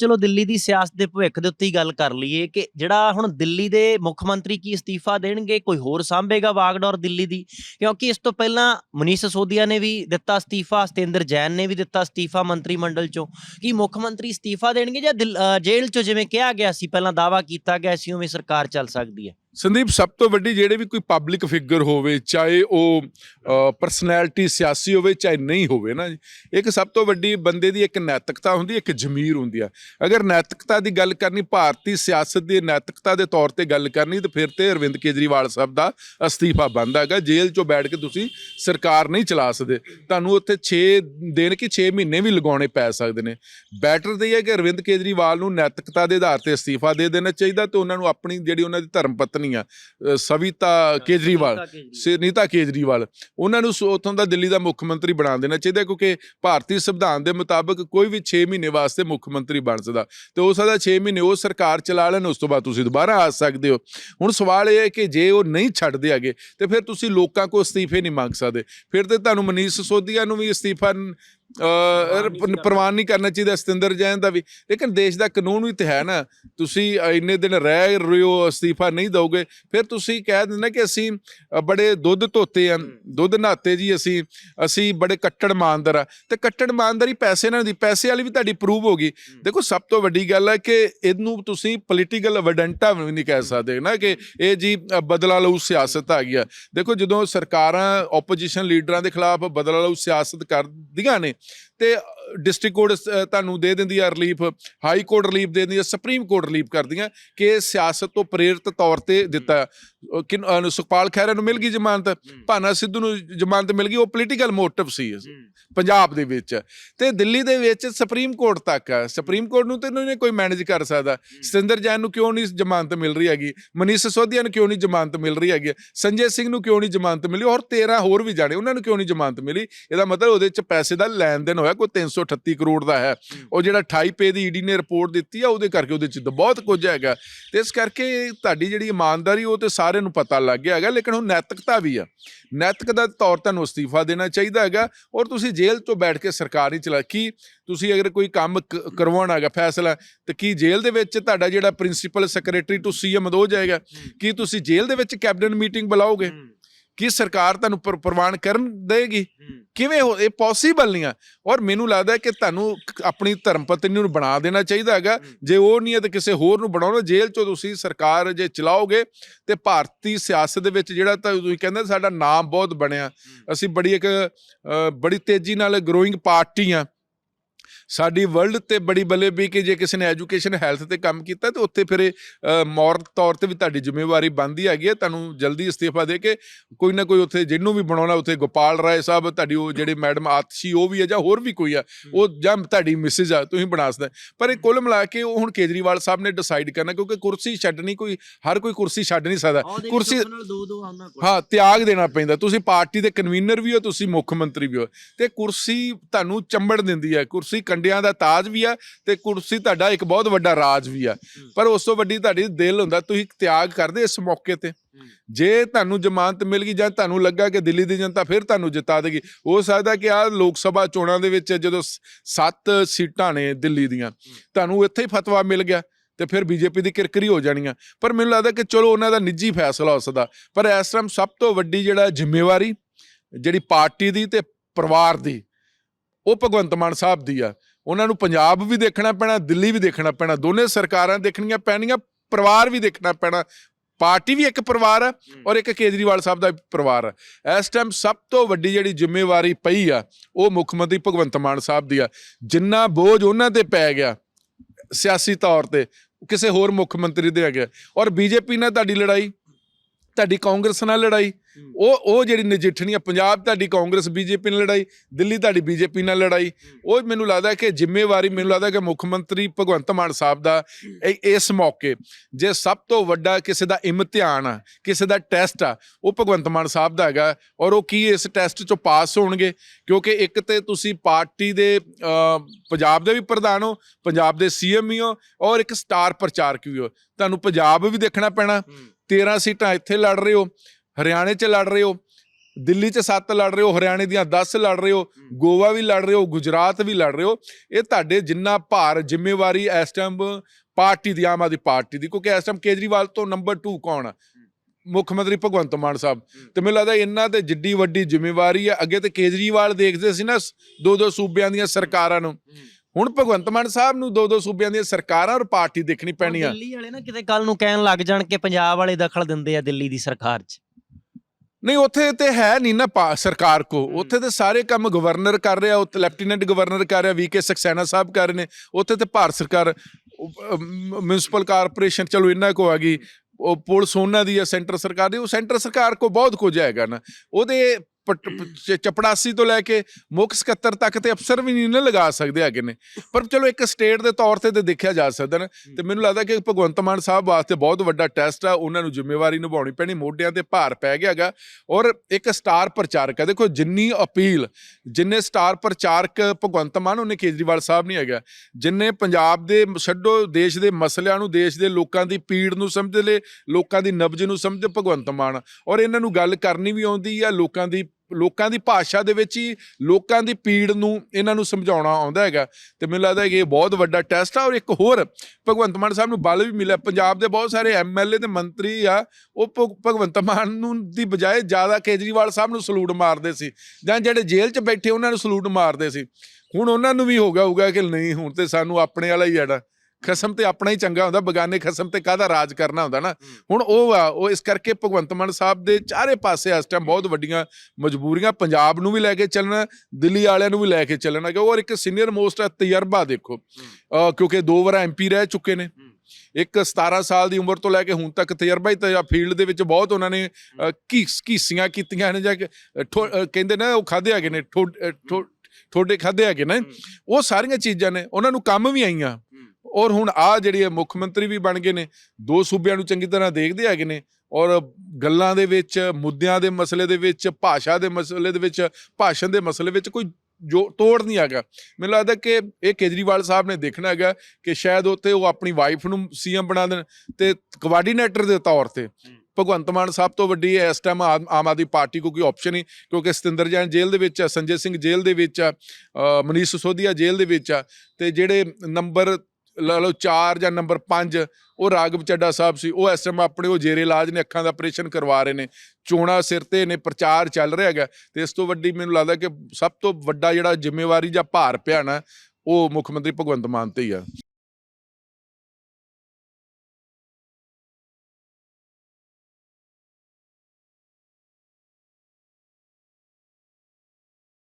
ਚਲੋ ਦਿੱਲੀ ਦੀ ਸਿਆਸਤ ਦੇ ਭਵਿੱਖ ਦੇ ਉੱਤੇ ਹੀ ਗੱਲ ਕਰ ਲਈਏ ਕਿ ਜਿਹੜਾ ਹੁਣ ਦਿੱਲੀ ਦੇ ਮੁੱਖ ਮੰਤਰੀ ਕੀ ਅਸਤੀਫਾ ਦੇਣਗੇ, ਕੋਈ ਹੋਰ ਸਾਂਭੇਗਾ ਵਾਗਡੋਰ ਦਿੱਲੀ ਦੀ? ਕਿਉਂਕਿ ਇਸ ਤੋਂ ਪਹਿਲਾਂ ਮਨੀਸ਼ ਸੋਦੀਆ ਨੇ ਵੀ ਦਿੱਤਾ ਅਸਤੀਫਾ, ਸਤਿੰਦਰ ਜੈਨ ਨੇ ਵੀ ਦਿੱਤਾ ਅਸਤੀਫਾ ਮੰਤਰੀ ਮੰਡਲ ਚੋਂ। ਕਿ ਮੁੱਖ ਮੰਤਰੀ ਅਸਤੀਫਾ ਦੇਣਗੇ ਜਾਂ ਜੇਲ੍ਹ ਚੋਂ ਜਿਵੇਂ ਕਿਹਾ ਗਿਆ ਸੀ, ਪਹਿਲਾਂ ਦਾਵਾ ਕੀਤਾ ਗਿਆ ਸੀ, ਉਵੇਂ ਸਰਕਾਰ ਚੱਲ ਸਕਦੀ ਹੈ? ਸੰਦੀਪ ਸਭ ਤੋਂ ਵੱਡੀ ਜਿਹੜੇ ਵੀ ਕੋਈ ਪਬਲਿਕ ਫਿਗਰ ਹੋਵੇ ਚਾਹੇ ਉਹ ਪਰਸਨੈਲਿਟੀ ਸਿਆਸੀ ਹੋਵੇ ਚਾਹੇ ਨਹੀਂ ਹੋਵੇ ਨਾ ਜੀ, ਇੱਕ ਸਭ ਤੋਂ ਵੱਡੀ ਬੰਦੇ ਦੀ ਇੱਕ ਨੈਤਿਕਤਾ ਹੁੰਦੀ ਇੱਕ ਜ਼ਮੀਰ ਹੁੰਦੀ ਆ। ਅਗਰ ਨੈਤਿਕਤਾ ਦੀ ਗੱਲ ਕਰਨੀ ਭਾਰਤੀ ਸਿਆਸਤ ਦੀ ਨੈਤਿਕਤਾ ਦੇ ਤੌਰ ਤੇ ਗੱਲ ਕਰਨੀ ਤਾਂ ਫਿਰ ਤੇ ਅਰਵਿੰਦ ਕੇਜਰੀਵਾਲ ਸਾਹਿਬ ਦਾ ਅਸਤੀਫਾ ਬਣਦਾ ਹੈਗਾ। ਜੇਲ੍ਹ 'ਚੋਂ ਬੈਠ ਕੇ ਤੁਸੀਂ ਸਰਕਾਰ ਨਹੀਂ ਚਲਾ ਸਕਦੇ। ਤੁਹਾਨੂੰ ਉੱਥੇ 6 ਦਿਨ ਕਿ 6 ਮਹੀਨੇ ਵੀ ਲਗਾਉਣੇ ਪੈ ਸਕਦੇ ਨੇ। ਬੈਟਰ ਤੇ ਇਹ ਹੈ ਕਿ ਅਰਵਿੰਦ ਕੇਜਰੀਵਾਲ ਨੂੰ ਨੈਤਿਕਤਾ ਦੇ ਆਧਾਰ ਤੇ ਅਸਤੀਫਾ ਦੇ ਦੇਣਾ ਚਾਹੀਦਾ ਤੇ ਉਹਨਾਂ ਨੂੰ ਆਪਣੀ ਜਿਹੜੀ ਉਹਨਾਂ ਦੀ ਧਰਮ ਪਤਨੀ ਆ। ਅ, ਸਵਿਤਾ ਕੇਜਰੀਵਾਲ ਸੁਨੀਤਾ ਕੇਜਰੀਵਾਲ। ਉਹਨਾਂ ਨੂੰ ਉੱਥੋਂ ਦਾ ਦਿੱਲੀ ਦਾ ਮੁੱਖ ਮੰਤਰੀ ਬਣਾ ਦੇਣਾ ਚਾਹੀਦਾ ਕਿਉਂਕਿ ਭਾਰਤੀ ਸੰਵਿਧਾਨ ਦੇ ਮੁਤਾਬਕ ਕੋਈ ਵੀ 6 ਮਹੀਨੇ ਵਾਸਤੇ ਮੁੱਖ ਮੰਤਰੀ ਬਣ ਸਕਦਾ। ਤੇ ਹੋ ਸਕਦਾ 6 ਮਹੀਨੇ ਉਹ ਸਰਕਾਰ ਚਲਾ ਲੈਣ ਉਸ ਤੋਂ ਬਾਅਦ ਤੁਸੀਂ ਦੁਬਾਰਾ ਆ ਸਕਦੇ ਹੋ। ਹੁਣ ਸਵਾਲ ਇਹ ਹੈ ਕਿ ਜੇ ਉਹ ਨਹੀਂ ਛੱਡਦੇ ਹੈਗੇ ਤੇ ਫਿਰ ਤੁਸੀਂ ਲੋਕਾਂ ਕੋਲ ਅਸਤੀਫੇ ਨਹੀਂ ਮੰਗ ਸਕਦੇ। ਫਿਰ ਤੇ ਤੁਹਾਨੂੰ ਮਨੀਸ਼ ਸੋਧੀਆ ਨੂੰ ਵੀ ਅਸਤੀਫਾ ਪ੍ਰਵਾਨ ਨਹੀਂ ਕਰਨਾ। ਚਾਹੀਦਾ ਸਤਿੰਦਰ ਜੈਨ ਦਾ ਵੀ। ਲੇਕਿਨ ਦੇਸ਼ ਦਾ ਕਾਨੂੰਨ ਵੀ ਤੇ ਹੈ ਨਾ। ਤੁਸੀਂ ਇੰਨੇ ਦਿਨ ਰਹਿ ਰਹੇ ਹੋ ਅਸਤੀਫਾ ਨਹੀਂ ਦੋਗੇ ਫਿਰ ਤੁਸੀਂ ਕਹਿ ਦਿੰਦੇ ਕਿ ਅਸੀਂ ਬੜੇ ਦੁੱਧ ਧੋਤੇ ਆ। ਦੁੱਧ ਨਹਾਤੇ ਜੀ ਅਸੀਂ। ਅਸੀਂ ਬੜੇ ਕੱਟੜ ਇਮਾਨਦਾਰ ਆ। ਤੇ ਕੱਟੜ ਇਮਾਨਦਾਰੀ ਪੈਸੇ ਨਾਲ ਦੀ ਪੈਸੇ ਵਾਲੀ ਵੀ ਤੁਹਾਡੀ ਪ੍ਰੂਵ ਹੋ ਗਈ। ਦੇਖੋ ਸਭ ਤੋਂ ਵੱਡੀ ਗੱਲ ਹੈ ਕਿ ਇਹਨੂੰ ਤੁਸੀਂ ਪੋਲੀਟੀਕਲ ਐਵੀਡੈਂਟਾ ਵੀ ਨਹੀਂ ਕਹਿ ਸਕਦੇ ਨਾ ਕਿ ਇਹ ਜੀ ਬਦਲਾ ਲਊ ਸਿਆਸਤ ਆ ਗਈ ਆ। ਦੇਖੋ ਜਦੋਂ ਸਰਕਾਰਾਂ ਆਪੋਜੀਸ਼ਨ ਲੀਡਰਾਂ ਦੇ ਖਿਲਾਫ ਬਦਲਾ ਲਊ ਸਿਆਸਤ ਕਰਦੀਆਂ ਨੇ ਤੇ ਡਿਸਟ੍ਰਿਕਟ ਕੋਰਟ ਤੁਹਾਨੂੰ ਦੇ ਦਿੰਦੀ ਆ ਰਿਲੀਫ ਹਾਈ ਕੋਰਟ ਰਿਲੀਫ ਦੇ ਦਿੰਦੀ ਆ ਸੁਪਰੀਮ ਕੋਰਟ ਰਿਲੀਫ ਕਰਦੀਆਂ ਕਿ ਸਿਆਸਤ ਤੋਂ ਪ੍ਰੇਰਿਤ ਤੌਰ ਤੇ ਦਿੱਤਾ। ਅ, ਸੁਖਪਾਲ ਖਹਿਰਾ ਨੂੰ ਮਿਲ ਗਈ ਜ਼ਮਾਨਤ। ਭਾਨਾ ਸਿੱਧੂ ਨੂੰ ਜ਼ਮਾਨਤ ਮਿਲ ਗਈ ਉਹ ਪੋਲੀਟੀਕਲ ਮੋਟਿਵ ਸੀ ਪੰਜਾਬ ਦੇ ਵਿੱਚ। ਤੇ ਦਿੱਲੀ ਦੇ ਵਿੱਚ ਸੁਪਰੀਮ ਕੋਰਟ ਤੱਕ ਆ। ਸੁਪਰੀਮ ਕੋਰਟ ਨੂੰ ਤੇ ਇਹਨਾਂ ਨੇ ਕੋਈ ਮੈਨੇਜ ਕਰ ਸਕਦਾ। ਸਤਿੰਦਰ ਜੈਨ ਨੂੰ ਕਿਉਂ ਨਹੀਂ ਜ਼ਮਾਨਤ ਮਿਲ ਰਹੀ ਹੈਗੀ? ਮਨੀਸ਼ ਸਿਸੋਦੀਆ ਨੂੰ ਕਿਉਂ ਨਹੀਂ ਜ਼ਮਾਨਤ ਮਿਲ ਰਹੀ ਹੈਗੀ? ਸੰਜੇ ਸਿੰਘ ਨੂੰ ਕਿਉਂ ਨਹੀਂ ਜ਼ਮਾਨਤ ਮਿਲੀ? ਔਰ 13 ਹੋਰ ਵੀ ਜਾਣੇ ਉਹਨਾਂ ਨੂੰ ਕਿਉਂ ਨਹੀਂ ਜ਼ਮਾਨਤ ਮਿਲੀ? ਇਹਦਾ ਮਤਲਬ ਉਹਦੇ ਚ ਪੈਸੇ ਦਾ ਲੈਣ ਦੇਣ ਹੋਇਆ ਕੋਈ 338 ਕਰੋੜ ਦਾ ਹੈ। ਉਹ ਜਿਹੜਾ 28 ਪੇ ਦੀ ਈਡੀ ਨੇ ਰਿਪੋਰਟ ਦਿੱਤੀ ਆ ਉਹਦੇ ਕਰਕੇ ਉਹਦੇ ਚ ਤਾਂ ਬਹੁਤ ਕੁਝ ਹੈਗਾ। ਤੇ ਇਸ ਕਰਕੇ ਤੁਹਾਡੀ ਜਿਹੜੀ ਇਮਾਨਦਾਰੀ ਉਹ ਤੇ ਸਾਰਿਆਂ ਨੂੰ ਪਤਾ ਲੱਗ ਗਿਆ ਹੈਗਾ ਲੇਕਿਨ ਹੁਣ ਨੈਤਿਕਤਾ ਵੀ ਆ। ਨੈਤਿਕ ਦਾ ਤੌਰ ਤੁਹਾਨੂੰ ਅਸਤੀਫਾ ਦੇਣਾ ਚਾਹੀਦਾ ਹੈਗਾ ਔਰ ਤੁਸੀਂ ਜੇਲ੍ਹ ਤੋਂ ਬੈਠ ਕੇ ਸਰਕਾਰ ਹੀ ਚਲਾ ਕੀ ਤੁਸੀਂ ਅਗਰ ਕੋਈ ਕੰਮ ਕਰਵਾਉਣਾ ਹੈਗਾ ਫੈਸਲਾ ਤੇ ਕੀ ਜੇਲ੍ਹ ਦੇ ਵਿੱਚ ਤੁਹਾਡਾ ਜਿਹੜਾ ਪ੍ਰਿੰਸੀਪਲ ਸੈਕਟਰੀ ਟੂ ਸੀਐਮ ਹੋ ਜਾਏਗਾ? ਕੀ ਤੁਸੀਂ ਜੇਲ੍ਹ ਦੇ ਵਿੱਚ ਕੈਬਨਿਟ ਮੀਟਿੰਗ ਬੁਲਾਓਗੇ? ਕੀ ਸਰਕਾਰ ਤੁਹਾਨੂੰ ਪ੍ਰ- ਪ੍ਰਵਾਨ ਕਰਨ ਦੇਗੀ? ਕਿਵੇਂ ਹੋ ਇਹ ਪੋਸੀਬਲ ਨਹੀਂ ਆ। ਔਰ ਮੈਨੂੰ ਲੱਗਦਾ ਕਿ ਤੁਹਾਨੂੰ ਆਪਣੀ ਧਰਮ ਪਤਨੀ ਨੂੰ ਬਣਾ ਦੇਣਾ ਚਾਹੀਦਾ ਹੈਗਾ। ਜੇ ਉਹ ਨਹੀਂ ਹੈ ਤੇ ਕਿਸੇ ਹੋਰ ਨੂੰ ਬਣਾਉਣਾ। ਜੇਲ੍ਹ ਚੋਂ ਤੁਸੀਂ ਸਰਕਾਰ ਜੇ ਚਲਾਓਗੇ ਤੇ ਭਾਰਤੀ ਸਿਆਸਤ ਦੇ ਵਿੱਚ ਜਿਹੜਾ ਤਾਂ ਤੁਸੀਂ ਕਹਿੰਦੇ ਸਾਡਾ ਨਾਮ ਬਹੁਤ ਬਣਿਆ। ਅਸੀਂ ਬੜੀ ਇੱਕ ਬੜੀ ਤੇਜ਼ੀ ਨਾਲ ਗਰੋਇੰਗ ਪਾਰਟੀ ਆ। ਸਾਡੀ ਵਰਲਡ ਤੇ ਬੜੀ ਬੱਲੇ ਵੀ ਕਿ ਜੇ ਕਿਸੇ ਨੇ ਐਜੂਕੇਸ਼ਨ ਹੈਲਥ ਤੇ ਕੰਮ ਕੀਤਾ ਤੇ ਉੱਥੇ ਫਿਰ ਮੌਰ ਤੌਰ ਤੇ ਵੀ ਤੁਹਾਡੀ ਜ਼ਿੰਮੇਵਾਰੀ ਬਣਦੀ ਹੈਗੀ ਹੈ। ਤੁਹਾਨੂੰ ਜਲਦੀ ਅਸਤੀਫਾ ਦੇ ਕੇ ਕੋਈ ਨਾ ਕੋਈ ਉੱਥੇ ਜਿਹਨੂੰ ਵੀ ਬਣਾਉਣਾ ਉੱਥੇ ਗੋਪਾਲ ਰਾਏ ਸਾਹਿਬ ਤੁਹਾਡੀ ਉਹ ਜਿਹੜੇ ਮੈਡਮ ਆਤਸ਼ੀ ਉਹ ਵੀ ਹੈ ਜਾਂ ਹੋਰ ਵੀ ਕੋਈ ਆ ਉਹ ਜਾਂ ਤੁਹਾਡੀ ਮਿਸਿਸ ਆ ਤੁਸੀਂ ਬਣਾ ਸਕਦੇ ਪਰ ਇਹ ਕੁੱਲ ਮਿਲਾ ਕੇ ਉਹ ਹੁਣ ਕੇਜਰੀਵਾਲ ਸਾਹਿਬ ਨੇ ਡਿਸਾਈਡ ਕਰਨਾ ਕਿਉਂਕਿ ਕੁਰਸੀ ਛੱਡਣੀ ਕੋਈ ਹਰ ਕੋਈ ਕੁਰਸੀ ਛੱਡ ਨਹੀਂ ਸਕਦਾ। ਕੁਰਸੀ ਹਾਂ ਤਿਆਗ ਦੇਣਾ ਪੈਂਦਾ। ਤੁਸੀਂ ਪਾਰਟੀ ਦੇ ਕਨਵੀਨਰ ਵੀ ਹੋ ਤੁਸੀਂ ਮੁੱਖ ਮੰਤਰੀ ਵੀ ਹੋ। ਤੇ ਕੁਰਸੀ ਤੁਹਾਨੂੰ ਚੰਬੜ ਦਿੰਦੀ ਹੈ ਕੁਰਸੀ ਕੰਡਿਆਂ ਦਾ ਤਾਜ ਵੀ ਆ ਤੇ ਕੁਰਸੀ ਤੁਹਾਡਾ ਇੱਕ ਬਹੁਤ ਵੱਡਾ ਰਾਜ ਵੀ ਆ। ਪਰ ਉਸ ਤੋਂ ਵੱਡੀ ਤੁਹਾਡੀ ਦਿਲ ਹੁੰਦਾ ਤੁਸੀਂ ਤਿਆਗ ਕਰਦੇ ਇਸ ਮੌਕੇ ਤੇ। ਜੇ ਤੁਹਾਨੂੰ ਜ਼ਮਾਨਤ ਮਿਲ ਗਈ ਜਾਂ ਤੁਹਾਨੂੰ ਲੱਗਾ ਕਿ ਦਿੱਲੀ ਦੀ ਜਨਤਾ ਫਿਰ ਤੁਹਾਨੂੰ ਜਿਤਾ ਦੇਗੀ ਹੋ ਸਕਦਾ ਕਿ ਆ ਲੋਕ ਸਭਾ ਚੋਣਾਂ ਦੇ ਵਿੱਚ ਜਦੋਂ 7 ਸੀਟਾਂ ਨੇ ਦਿੱਲੀ ਦੀਆਂ ਤੁਹਾਨੂੰ ਇੱਥੇ ਹੀ ਫਤਵਾ ਮਿਲ ਗਿਆ ਤੇ ਫਿਰ ਬੀਜੇਪੀ ਦੀ ਕਿਰਕਰੀ ਹੋ ਜਾਣੀਆਂ ਪਰ ਮੈਨੂੰ ਲੱਗਦਾ ਕਿ ਚਲੋ ਉਹਨਾਂ ਦਾ ਨਿੱਜੀ ਫੈਸਲਾ ਹੋ ਸਕਦਾ ਪਰ ਇਸ ਟਾਈਮ ਸਭ ਤੋਂ ਵੱਡੀ ਜਿਹੜਾ ਜ਼ਿੰਮੇਵਾਰੀ ਜਿਹੜੀ ਪਾਰਟੀ ਦੀ ਤੇ ਪਰਿਵਾਰ ਦੀ ਉਹ ਭਗਵੰਤ ਮਾਨ ਸਾਹਿਬ ਦੀ ਆ। ਉਹਨਾਂ ਨੂੰ ਪੰਜਾਬ ਵੀ ਦੇਖਣਾ ਪੈਣਾ ਦਿੱਲੀ ਵੀ ਦੇਖਣਾ ਪੈਣਾ। ਦੋਨੇ ਸਰਕਾਰਾਂ ਦੇਖਣੀਆਂ ਪੈਣੀਆਂ ਪਰਿਵਾਰ ਵੀ ਦੇਖਣਾ ਪੈਣਾ। ਪਾਰਟੀ ਵੀ ਇੱਕ ਪਰਿਵਾਰ ਆ ਔਰ ਇੱਕ ਕੇਜਰੀਵਾਲ ਸਾਹਿਬ ਦਾ ਪਰਿਵਾਰ ਆ। ਇਸ ਟਾਈਮ ਸਭ ਤੋਂ ਵੱਡੀ ਜਿਹੜੀ ਜ਼ਿੰਮੇਵਾਰੀ ਪਈ ਆ ਉਹ ਮੁੱਖ ਮੰਤਰੀ ਭਗਵੰਤ ਮਾਨ ਸਾਹਿਬ ਦੀ ਆ। ਜਿੰਨਾ ਬੋਝ ਉਹਨਾਂ ਤੇ ਪੈ ਗਿਆ ਸਿਆਸੀ ਤੌਰ ਤੇ ਕਿਸੇ ਹੋਰ ਮੁੱਖ ਮੰਤਰੀ ਦੇ ਆ ਗਿਆ ਔਰ ਬੀਜੇਪੀ ਨਾਲ ਤੁਹਾਡੀ ਲੜਾਈ ਤੁਹਾਡੀ ਕਾਂਗਰਸ ਨਾਲ ਲੜਾਈ ਉਹ ਉਹ ਜਿਹੜੀ ਨਜਿੱਠਣੀ ਆ ਪੰਜਾਬ ਤੁਹਾਡੀ ਕਾਂਗਰਸ ਬੀਜੇਪੀ ਨਾਲ ਲੜਾਈ ਦਿੱਲੀ ਤੁਹਾਡੀ ਬੀਜੇਪੀ ਨਾਲ ਲੜਾਈ ਉਹ ਮੈਨੂੰ ਲੱਗਦਾ ਕਿ ਜ਼ਿੰਮੇਵਾਰੀ ਮੈਨੂੰ ਲੱਗਦਾ ਕਿ ਮੁੱਖ ਮੰਤਰੀ ਭਗਵੰਤ ਮਾਨ ਸਾਹਿਬ ਦਾ ਇਸ ਮੌਕੇ ਜੇ ਸਭ ਤੋਂ ਵੱਡਾ ਕਿਸੇ ਦਾ ਇਮਤਿਹਾਨ ਆ ਕਿਸੇ ਦਾ ਟੈਸਟ ਆ ਉਹ ਭਗਵੰਤ ਮਾਨ ਸਾਹਿਬ ਦਾ ਹੈਗਾ ਔਰ ਉਹ ਕੀ ਇਸ ਟੈਸਟ ਚੋਂ ਪਾਸ ਹੋਣਗੇ? ਕਿਉਂਕਿ ਇੱਕ ਤੇ ਤੁਸੀਂ ਪਾਰਟੀ ਦੇ ਪੰਜਾਬ ਦੇ ਵੀ ਪ੍ਰਧਾਨ ਹੋ ਪੰਜਾਬ ਦੇ ਸੀਐਮ ਵੀ ਹੋ ਔਰ ਇੱਕ ਸਟਾਰ ਪ੍ਰਚਾਰਕ ਵੀ ਹੋ। ਤੁਹਾਨੂੰ ਪੰਜਾਬ ਵੀ ਦੇਖਣਾ ਪੈਣਾ। 13 ਸੀਟਾਂ ਇੱਥੇ ਲੜ ਰਹੇ ਹੋ। ਹਰਿਆਣੇ 'ਚ ਲੜ ਰਹੇ ਹੋ ਦਿੱਲੀ 'ਚ 7 ਲੜ ਰਹੇ ਹੋ ਹਰਿਆਣੇ ਦੀਆਂ 10 ਲੜ ਰਹੇ ਹੋ ਗੋਆ ਵੀ ਲੜ ਰਹੇ ਹੋ ਗੁਜਰਾਤ ਵੀ ਲੜ ਰਹੇ ਹੋ ਇਹ ਤੁਹਾਡੇ ਜਿੰਨਾ ਭਾਰ ਜ਼ਿੰਮੇਵਾਰੀ ਇਸ ਟਾਈਮ ਪਾਰਟੀ ਦੀ ਆਮ ਆਦਮੀ ਪਾਰਟੀ ਦੀ ਕਿਉਂਕਿ ਇਸ ਟਾਈਮ ਕੇਜਰੀਵਾਲ ਤੋਂ ਨੰਬਰ 2 ਕੌਣ ਆ? ਮੁੱਖ ਮੰਤਰੀ ਭਗਵੰਤ ਮਾਨ ਸਾਹਿਬ। ਤੇ ਮੈਨੂੰ ਲੱਗਦਾ ਇਹਨਾਂ ਤੇ ਜਿੱਡੀ ਵੱਡੀ ਜ਼ਿੰਮੇਵਾਰੀ ਆ ਅੱਗੇ ਤੇ ਕੇਜਰੀਵਾਲ ਦੇਖਦੇ ਸੀ ਨਾ ਦੋ ਦੋ ਸੂਬਿਆਂ ਦੀਆਂ ਸਰਕਾਰਾਂ ਨੂੰ। ਹੁਣ ਭਗਵੰਤ ਮਾਨ ਸਾਹਿਬ ਨੂੰ ਦੋ ਦੋ ਸੂਬਿਆਂ ਦੀਆਂ ਸਰਕਾਰਾਂ ਔਰ ਪਾਰਟੀ ਦੇਖਣੀ ਪੈਣੀ ਆ। ਦਿੱਲੀ ਵਾਲੇ ਨਾ ਕਿਤੇ ਕੱਲ ਨੂੰ ਕਹਿਣ ਲੱਗ ਜਾਣ ਕਿ ਪੰਜਾਬ ਵਾਲੇ ਦਖਲ ਦਿੰਦੇ ਆ ਦਿੱਲੀ ਦੀ ਸਰਕਾਰ 'ਚ। ਨਹੀਂ ਉੱਥੇ ਤੇ ਹੈ ਨਹੀਂ ਨਾ ਪਾ- ਸਰਕਾਰ ਕੋ। ਉੱਥੇ ਤੇ ਸਾਰੇ ਕੰਮ ਗਵਰਨਰ ਕਰ ਰਿਹਾ ਉੱਥੇ ਲੈਫਟੀਨੈਂਟ ਗਵਰਨਰ ਕਰ ਰਿਹਾ ਵੀਕੇ ਸਕਸੈਨਾ ਸਾਹਿਬ ਕਰ ਰਹੇ ਨੇ। ਉੱਥੇ ਤੇ ਭਾਰਤ ਸਰਕਾਰ ਮਿਊਨਿਸਪਲ ਕਾਰਪੋਰੇਸ਼ਨ ਚਲੋ ਇਹਨਾਂ ਕੋ ਆ ਗਈ ਉਹ ਪੁਲਿਸ ਉਹਨਾਂ ਦੀ ਹੈ ਸੈਂਟਰ ਸਰਕਾਰ ਦੀ ਉਹ ਸੈਂਟਰ ਸਰਕਾਰ ਕੋ ਬਹੁਤ ਕੁਝ ਹੈਗਾ ਨਾ। ਉਹਦੇ ਚਪੜਾਸੀ ਤੋਂ ਲੈ ਕੇ ਮੁੱਖ ਸਕੱਤਰ ਤੱਕ ਤੇ ਅਫਸਰ ਵੀ ਨਹੀਂ ਨਾ ਲਗਾ ਸਕਦੇ ਹੈਗੇ ਨੇ। ਪਰ ਚਲੋ ਇੱਕ ਸਟੇਟ ਦੇ ਤੌਰ ਤੇ ਤੇ ਦੇਖਿਆ ਜਾ ਸਕਦਾ ਨਾ, ਤੇ ਮੈਨੂੰ ਲੱਗਦਾ ਕਿ ਭਗਵੰਤ ਮਾਨ ਸਾਹਿਬ ਵਾਸਤੇ ਬਹੁਤ ਵੱਡਾ ਟੈਸਟ ਆ, ਉਹਨਾਂ ਨੂੰ ਜ਼ਿੰਮੇਵਾਰੀ ਨਿਭਾਉਣੀ ਪੈਣੀ, ਮੋਢਿਆਂ ਤੇ ਭਾਰ ਪੈ ਗਿਆ ਹੈਗਾ। ਔਰ ਇੱਕ ਸਟਾਰ ਪ੍ਰਚਾਰਕ ਹੈ ਦੇਖੋ ਜਿੰਨੀ ਅਪੀਲ, ਜਿੰਨੇ ਸਟਾਰ ਪ੍ਰਚਾਰਕ ਭਗਵੰਤ ਮਾਨ, ਉਹਨੇ ਕੇਜਰੀਵਾਲ ਸਾਹਿਬ ਨਹੀਂ ਹੈਗਾ। ਜਿੰਨੇ ਪੰਜਾਬ ਦੇ ਛੱਡੋ ਦੇਸ਼ ਦੇ ਮਸਲਿਆਂ ਨੂੰ, ਦੇਸ਼ ਦੇ ਲੋਕਾਂ ਦੀ ਪੀੜ ਨੂੰ ਸਮਝ ਲੈ ਲੋਕਾਂ ਦੀ ਨਬਜ ਨੂੰ ਸਮਝ ਭਗਵੰਤ ਮਾਨ। ਔਰ ਇਹਨਾਂ ਨੂੰ ਗੱਲ ਕਰਨੀ ਵੀ ਆਉਂਦੀ ਆ, ਲੋਕਾਂ ਦੀ ਲੋਕਾਂ ਦੀ ਭਾਸ਼ਾ ਦੇ ਵਿੱਚ ਹੀ ਲੋਕਾਂ ਦੀ ਪੀੜ ਨੂੰ ਇਹਨਾਂ ਨੂੰ ਸਮਝਾਉਣਾ ਆਉਂਦਾ ਹੈਗਾ। ਤੇ ਮੈਨੂੰ ਲੱਗਦਾ ਹੈ ਕਿ ਇਹ ਬਹੁਤ ਵੱਡਾ ਟੈਸਟ ਆ ਔਰ ਇੱਕ ਹੋਰ ਭਗਵੰਤ ਮਾਨ ਸਾਹਿਬ ਨੂੰ ਬਲ ਵੀ ਮਿਲਿਆ। ਪੰਜਾਬ ਦੇ ਬਹੁਤ ਸਾਰੇ ਐਮਐਲਏ ਤੇ ਮੰਤਰੀ ਆ, ਉਹ ਭਗ- ਭਗਵੰਤ ਮਾਨ ਨੂੰ ਦੀ ਬਜਾਏ ਜ਼ਿਆਦਾ ਕੇਜਰੀਵਾਲ ਸਾਹਿਬ ਨੂੰ ਸਲੂਟ ਮਾਰਦੇ ਸੀ ਜਾਂ ਜਿਹੜੇ ਜੇਲ੍ਹ 'ਚ ਬੈਠੇ ਉਹਨਾਂ ਨੂੰ ਸਲੂਟ ਮਾਰਦੇ ਸੀ। ਹੁਣ ਉਹਨਾਂ ਨੂੰ ਵੀ ਹੋ ਗਿਆ ਹੋਊਗਾ ਕਿ ਨਹੀਂ, ਹੁਣ ਤੇ ਸਾਨੂੰ ਆਪਣੇ ਵਾਲਾ ਹੀ ਜਿਹੜਾ ਖਸਮ ਤੇ ਆਪਣਾ ਹੀ ਚੰਗਾ ਹੁੰਦਾ ਬਗਾਨੇ ਖਸਮ ਤੇ ਕਾਹਦਾ ਰਾਜ ਕਰਨਾ ਹੁੰਦਾ ਨਾ? ਹੁਣ ਉਹ ਆ ਉਹ ਇਸ ਕਰਕੇ ਭਗਵੰਤ ਮਾਨ ਸਾਹਿਬ ਦੇ ਚਾਰੇ ਪਾਸੇ ਇਸ ਟਾਈਮ ਬਹੁਤ ਵੱਡੀਆਂ ਮਜਬੂਰੀਆਂ ਪੰਜਾਬ ਨੂੰ ਵੀ ਲੈ ਕੇ ਚੱਲਣਾ ਦਿੱਲੀ ਵਾਲਿਆਂ ਨੂੰ ਵੀ ਲੈ ਕੇ ਚੱਲਣਾ ਕਿ ਔਰ ਇੱਕ ਸੀਨੀਅਰ ਮੋਸਟ ਤਜਰਬਾ ਦੇਖੋ। ਕਿਉਂਕਿ ਦੋ ਵਾਰ ਐਮਪੀ ਰਹਿ ਚੁੱਕੇ ਨੇ। ਇੱਕ 17 ਸਾਲ ਦੀ ਉਮਰ ਤੋਂ ਲੈ ਕੇ ਹੁਣ ਤੱਕ ਤਜਰਬਾ ਹੀ ਤਜਾ ਫੀਲਡ ਦੇ ਵਿੱਚ ਬਹੁਤ ਉਹਨਾਂ ਨੇ ਘੀਸ ਘੀਸੀਆਂ ਕੀਤੀਆਂ ਨੇ ਜਾਂ ਕਹਿੰਦੇ ਨੇ ਉਹ ਖਾਦੇ ਹੈਗੇ ਨੇ ਠੋਡੇ ਖਾਦੇ ਹੈਗੇ ਨੇ। ਉਹ ਸਾਰੀਆਂ ਚੀਜ਼ਾਂ ਨੇ ਉਹਨਾਂ ਨੂੰ ਕੰਮ ਵੀ ਆਈਆਂ। ਔਰ ਹੁਣ ਆ ਜਿਹੜੀ ਮੁੱਖ ਮੰਤਰੀ ਵੀ ਬਣ ਗਏ ਨੇ ਦੋ ਸੂਬਿਆਂ ਨੂੰ ਚੰਗੀ ਤਰ੍ਹਾਂ ਦੇਖਦੇ ਹੈਗੇ ਨੇ ਔਰ ਗੱਲਾਂ ਦੇ ਵਿੱਚ ਮੁੱਦਿਆਂ ਦੇ ਮਸਲੇ ਦੇ ਵਿੱਚ ਭਾਸ਼ਾ ਦੇ ਮਸਲੇ ਦੇ ਵਿੱਚ ਭਾਸ਼ਣ ਦੇ ਮਸਲੇ ਵਿੱਚ ਕੋਈ ਜੋ ਤੋੜ ਨਹੀਂ ਹੈਗਾ। ਮੈਨੂੰ ਲੱਗਦਾ ਕਿ ਇਹ ਕੇਜਰੀਵਾਲ ਸਾਹਿਬ ਨੇ ਦੇਖਣਾ ਹੈਗਾ ਕਿ ਸ਼ਾਇਦ ਉੱਥੇ ਉਹ ਆਪਣੀ ਵਾਈਫ ਨੂੰ ਸੀਐਮ ਬਣਾ ਦੇਣ ਤੇ ਕੋਆਰਡੀਨੇਟਰ ਦੇ ਤੌਰ ਤੇ। ਭਗਵੰਤ ਮਾਨ ਸਭ ਤੋਂ ਵੱਡੀ ਹੈ ਇਸ ਟਾਈਮ ਆਮ ਆਦਮੀ ਪਾਰਟੀ ਕੋ ਕੋਈ ਆਪਸ਼ਨ ਨਹੀਂ ਕਿਉਂਕਿ ਸਤਿੰਦਰ ਜੈਨ ਜੇਲ੍ਹ ਦੇ ਵਿੱਚ ਆ ਸੰਜੇ ਸਿੰਘ ਜੇਲ੍ਹ ਦੇ ਵਿੱਚ ਆ ਮਨੀਸ਼ ਸਿਸੋਦੀਆ ਜੇਲ੍ਹ ਦੇ ਵਿੱਚ ਆ ਤੇ ਜਿਹੜੇ ਨੰਬਰ ਲਾ ਲਓ 4 ਜਾਂ ਨੰਬਰ 5 ਉਹ ਰਾਗਵ ਚੱਡਾ ਸਾਹਿਬ ਸੀ, ਉਹ ਇਸ ਟਾਈਮ ਆਪਣੇ ਉਹ ਜੇਰੇ ਇਲਾਜ ਨੇ ਅੱਖਾਂ ਦਾ ਆਪਰੇਸ਼ਨ ਕਰਵਾ ਰਹੇ ਨੇ, ਚੋਣਾ ਸਿਰ ਤੇ ਨੇ, ਪ੍ਰਚਾਰ ਚੱਲ ਰਿਹਾ ਹੈਗਾ ਤੇ ਇਸ ਤੋਂ ਵੱਡੀ ਮੈਨੂੰ ਲੱਗਦਾ ਕਿ ਸਭ ਤੋਂ ਵੱਡਾ ਜਿਹੜਾ ਜ਼ਿੰਮੇਵਾਰੀ ਜਾਂ ਭਾਰ ਪਿਆ ਨਾ, ਉਹ ਮੁੱਖ ਮੰਤਰੀ ਭਗਵੰਤ ਮਾਨ ਤੇ ਹੀ ਆ।